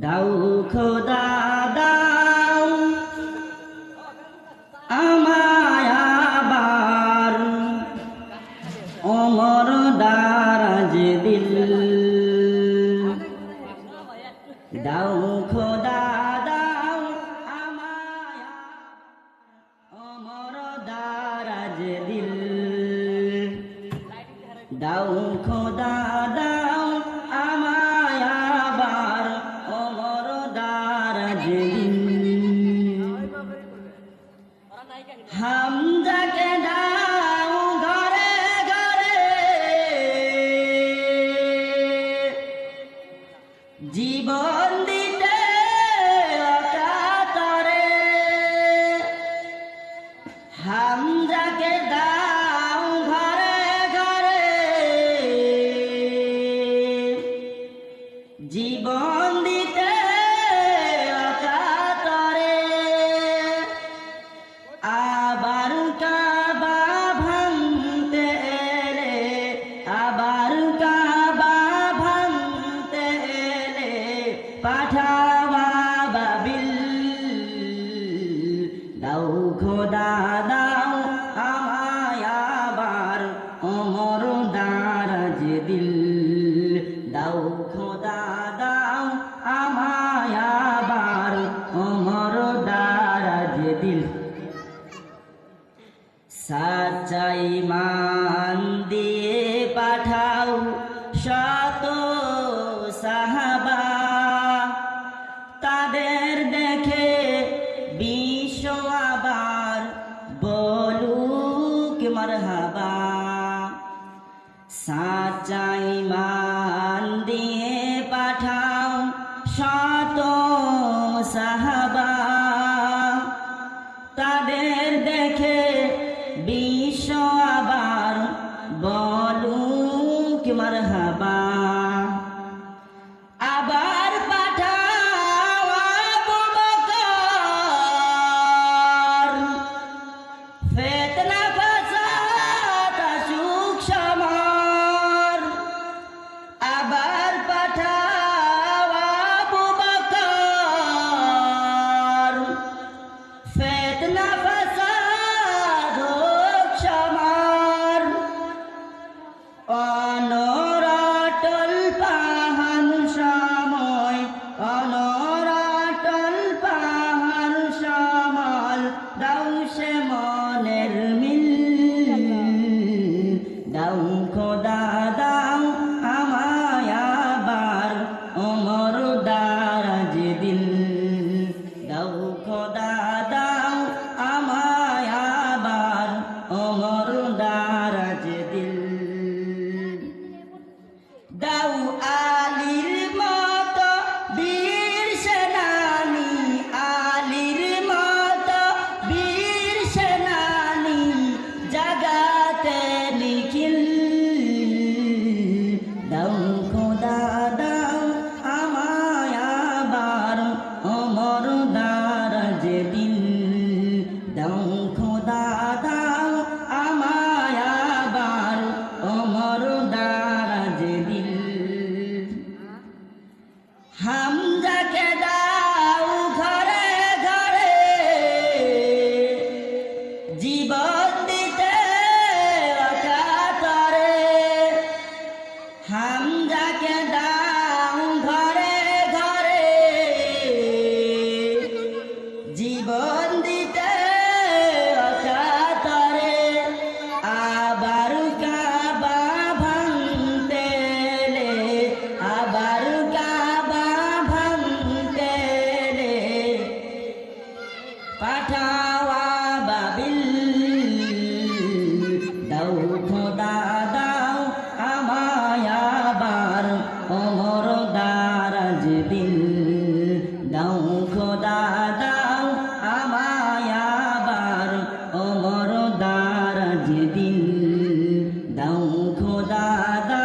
দাও খোদা, দাও। আমায় আবার অমর দারাজ দিল। দাও খোদা, দাও। আমায় অমর দারাজ দিল। দাও খোদা time. মান দিয়ে পাঠাও শত সাহাবা। তাদের দেখে বিশ্ব আবার বলুক মারহাবা। খোদা